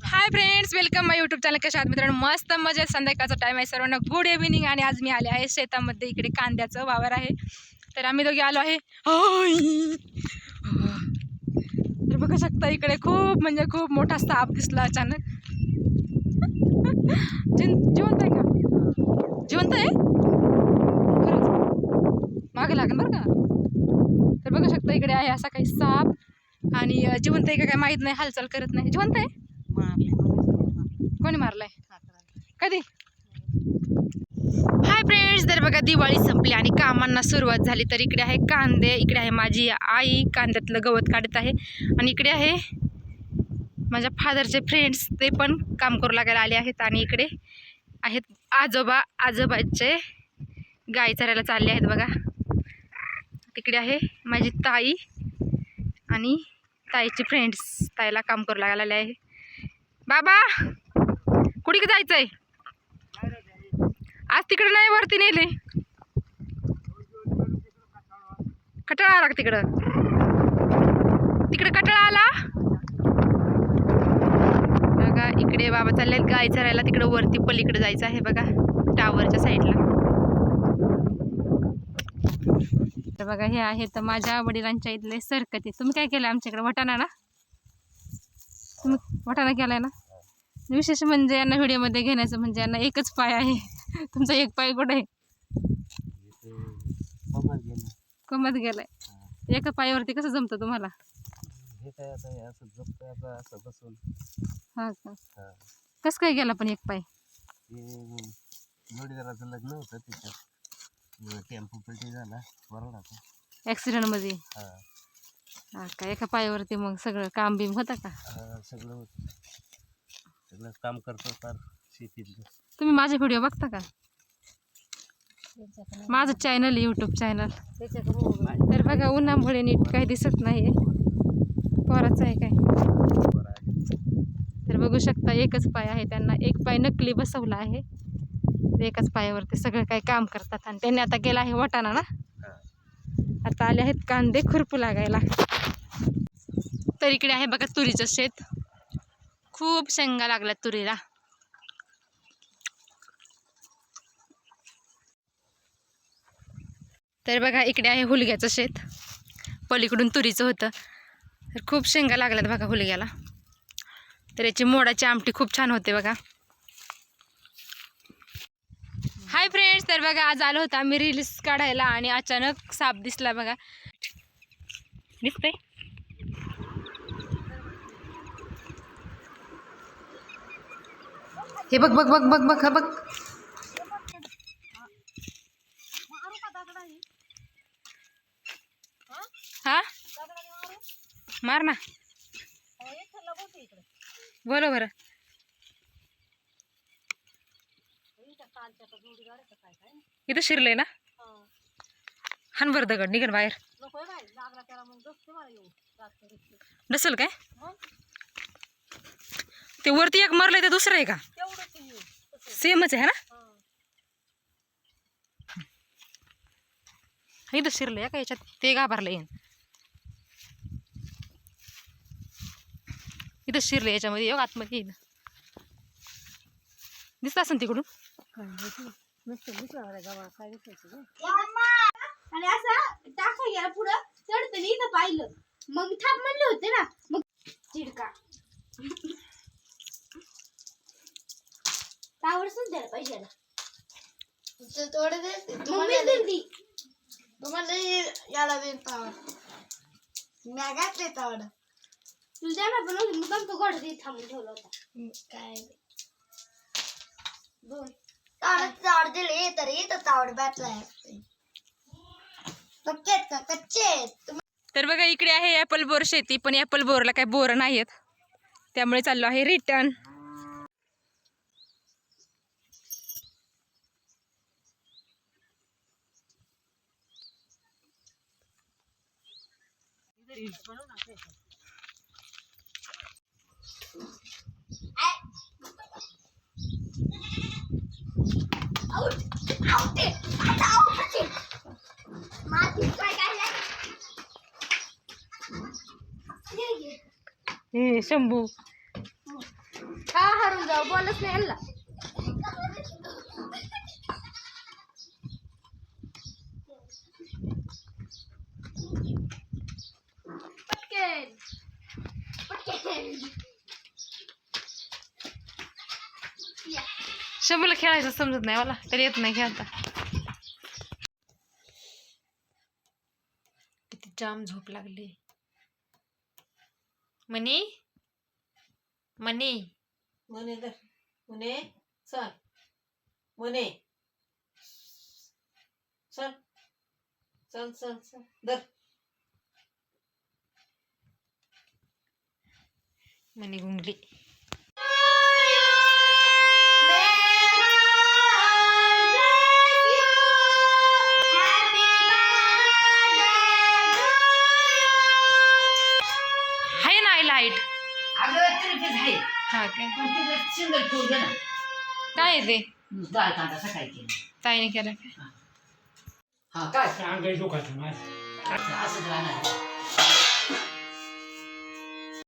Hi friends welcome my YouTube channel कशा आहात मित्रांनो? मस्त मजेत. संध्याकाळचा टाईम आहे सर्वांना. गुड इव्हिनिंग आणि आज मी आले आहे शेतामध्ये. इकडे कांद्याचं वावर आहे. तर आम्ही दोघे आलो आहे. तर बघू शकता इकडे खूप म्हणजे खूप मोठा साप दिसला अचानक. जिवंत आहे का? जिवंत आहे? खरंच. मागे लागेल बरं का? तर बघू शकता इकडे आहे असा काही साप. आणि जिवंत आहे का काय माहीत नाही. हालचाल करत नाही. जिवंत आहे? कोणी मारलाय? कधी? हाय फ्रेंड्स तर बघा दिवाळी संपली आणि कामांना सुरुवात झाली. तर इकडे आहे कांदे इकडे आहे माझी आई कांद्यातलं गवत काढत आहे. आणि इकडे आहे माझ्या फादरचे फ्रेंड्स ते पण काम करू लागायला आले आहेत. आणि इकडे आहेत आजोबा आजोबाचे गाय चरायला चालले आहेत बघा. तिकडे आहे माझी ताई आणि ताईची फ्रेंड्स ताईला काम करू लागायला आले आहे. बाबा कुठे जायचंय? आज तिकडे नाही वरती नेले. कटाळा आला का तिकडं? तिकडे कटाळा आला? बघा इकडे बाबा चालले गाय चरायला. तिकडे वरती पलीकडे जायचं आहे बघा टावरच्या साईडला तर बघा हे आहे तर माझ्या वडिलांच्या इथले सरकती. तुम्ही काय केलं आमच्याकडे? वटाणा ना? तुम्ही वटाणा केलाय ना? विशेष म्हणजे यांना व्हिडिओमध्ये घेण्याचं म्हणजे यांना एकच पाय आहे. तुमचा एक पाय कुठे आहे? कमत गेलाय. एका पायावरती कसं जमतं तुम्हाला? हे काय आता असं जपतंय आता असं बसून. का? हा. कसं काय गेला पण एक पाय? जोडीदाराचं लग्न होतं टेम्पो पलटी झाला. हा. हा का? एका पायावरती मग सगळं काम बिम होतं का? सगळं होतं. सगळं काम करतो फार शेतीतलं तुम्ही माझे व्हिडिओ बघता का? माझं चॅनल यूट्यूब चॅनल तर बघा उन्हामुळे नीट काही दिसत नाही. पोराचं आहे काय? आहे. तर बघू शकता एकच पाय आहे त्यांना. एक पाय नकली बसवला आहे. एकाच पायावरती सगळं काही काम करतात आणि त्यांनी आता गेला आहे वटाणा ना. आता आले आहेत कांदे खुरपू लागायला. तर इकडे आहे बघा तुरीचं शेत. खूप शेंगा लागल्यात तुरीला. तर बघा इकडे आहे हुलग्याचं शेत. पलीकडून तुरीचं होतं. तर खूप शेंगा लागल्यात बघा हुलग्याला. तर याची मोडाची आमटी खूप छान होते बघा. हाय फ्रेंड्स तर बघा आज आलो होता आम्ही रील्स काढायला आणि अचानक साप दिसला बघा. दिसतंय? हे बघ बघ बघ बघ बघ हा बघ. हा? मार ना. बोलो बरं. इथं शिरलंय ना? हान बरं दगड निघन बाहेर. नसल काय? ते वरती एक मरलंय ते दुसरं आहे का? सेमच आहे ना? इथं शिरलंय का याच्यात ते घाबरलंय इथं शिरलंय याच्यामध्ये योग आतमध्ये दिसत असेल तिकडून? आणि असं टाका गेला पुढं. चढतं इथं पाहिलं. मग थांब म्हणले होते ना. मग टावर द्यायला पाहिजे याला. तुम्हाला याला देईन पावर मी घातले तावड पण तो गोड थांबून ठेवला होता. काय दोन तावड तावड दिली तर तावड पक्के आहेत का? कच्चे आहेत. तुम्ही तर बघा इकडे आहे ॲपल बोर शेती पण ॲपल बोरला काही बोर नाही आहेत त्यामुळे चाललो आहे रिटर्न आउट आता आउट माती काय काय हे शंभू जाऊ बोलच नाही यांना शंभूला खेळायचं समजत नाही मला तरी येत नाही खेळता. किती जाम झोप लागली. मनी? मनी? म्हणे दर म्हणे चल. म्हणे चल. चल चल चल. दर मनी गुंगली सिंगल ना. काय आहे ते डाळ कांदा सकाळी केली. ताईने केलं काय? हा. काय? राहणार.